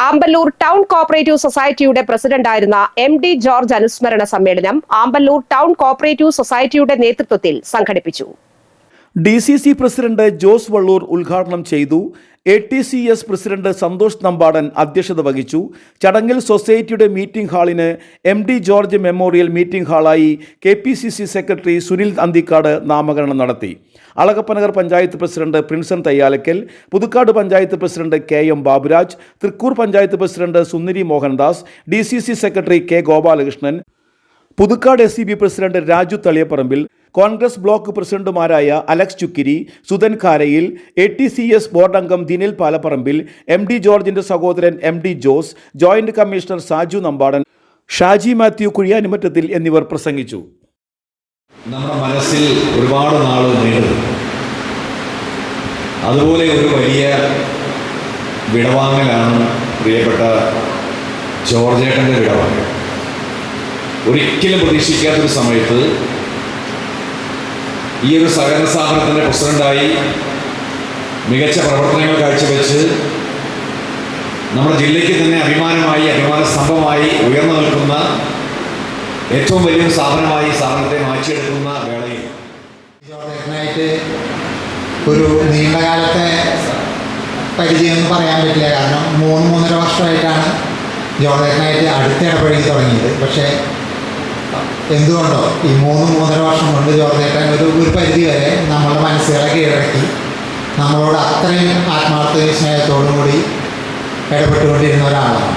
Amballur town cooperative സൊസൈറ്റിയുടെ പ്രസിഡന്റായിരുന്ന M D George അനുസ്മരണ സമ്മേളനം ആമ്പല്ലൂർ ടൗൺ കോപ്പറേറ്റീവ് സൊസൈറ്റിയുടെ നേതൃത്വത്തിൽ സംഘടിപ്പിച്ചു D C C president Jose Valloor ഉദ്ഘാടനം ചെയ്തു. A T C S president Santhosh Nampadan അധ്യക്ഷത വഹിച്ചു. ചടങ്ങിൽ സൊസൈറ്റിയുടെ meeting ഹാളിന് M D George memorial meeting ഹാളായി K P C C secretary Sunil Anthikad നാമകരണം നടത്തി. Alagappanagar panchayat president Prinson Thayyalakkal Puthukkad panchayat president K M Baburaj Thrikkur panchayat president Sundari Mohandas D C C secretary K Gopalakrishnan Puthukkad S C B president Raju Thaliyaparambil Congress block പ്രസിഡന്റുമാരായ Alex Chukkiri Sudhan Kharayil A T C S board അംഗം Dinil Palaparambil M D ജോർജിന്റെ സഹോദരൻ M D Jose joint commissioner Saju Nampadan Shaji Mathew Kuzhiyanimattathil എന്നിവർ പ്രസംഗിച്ചു. നമ്മുടെ മനസ്സിൽ ഒരുപാട് നാൾ അതുപോലെ ഒരു വലിയ വിടവാങ്ങലാണ് പ്രിയപ്പെട്ട ജോർജേട്ടന്റെ വിടവാങ്ങൽ. ഒരിക്കലും പ്രതീക്ഷിക്കാത്തൊരു സമയത്ത് ഈ ഒരു സഹകരണ സ്ഥാപനത്തിന്റെ പ്രസിഡന്റായി മികച്ച പ്രവർത്തനങ്ങൾ കാഴ്ചവെച്ച് നമ്മുടെ ജില്ലയ്ക്ക് തന്നെ അഭിമാനമായി അഭിമാന സ്തംഭമായി ഉയർന്നു നിൽക്കുന്ന ഏറ്റവും വലിയൊരു സ്ഥാപനമായി സ്ഥാപനത്തെ മാറ്റിയെടുക്കുന്ന വേളയിൽ. ഒരു നീണ്ടകാലത്തെ പരിചയം എന്ന് പറയാൻ പറ്റില്ല. കാരണം മൂന്ന് മൂന്നര വർഷമായിട്ടാണ് അടുത്ത ഇടപഴകി തുടങ്ങിയത്. പക്ഷേ എന്തുകൊണ്ടോ? ഈ മൂന്ന് മൂന്നര വർഷം കൊണ്ട് ചോർന്നേക്കാൻ ഒരു ഒരു പരിധി വരെ നമ്മളുടെ മനസ്സുകളെ കീഴടക്കി. നമ്മളോട് അത്രയും ആത്മാർത്ഥതയും സ്നേഹത്തോടും കൂടി ഇടപെട്ടുകൊണ്ടിരുന്ന ഒരാളാണ്.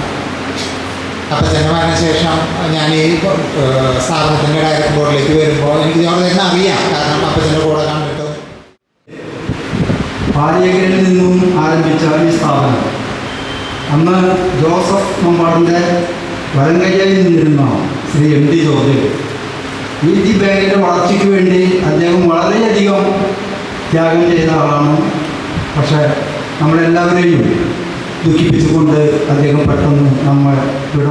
അപ്പം അപ്പച്ചന്റെ മരണശേഷം ഞാൻ ഈ സ്ഥാപനത്തിന്റെ ഡയറക്ടർ ബോർഡിലേക്ക് വരുമ്പോൾ എനിക്ക് ജോർജേട്ടനെ അറിയാം. കാരണം അപ്പച്ചന്റെ കൂടെ കണ്ടിട്ട് പാലിയകരിൽ നിന്നും ആരംഭിച്ച ഈ സ്ഥാപനം. അന്ന് ജോസഫ് മമ്പാടിന്റെ വലങ്കയ്യിൽ നിന്നിരുന്ന ഈ ജി ബാങ്കിന്റെ വളർച്ചയ്ക്ക് വേണ്ടി അദ്ദേഹം വളരെയധികം ത്യാഗം ചെയ്ത ആളാണ്. പക്ഷേ നമ്മളെല്ലാവരെയും ദുഃഖിപ്പിച്ചുകൊണ്ട് അദ്ദേഹം പെട്ടെന്ന് നമ്മൾ വിട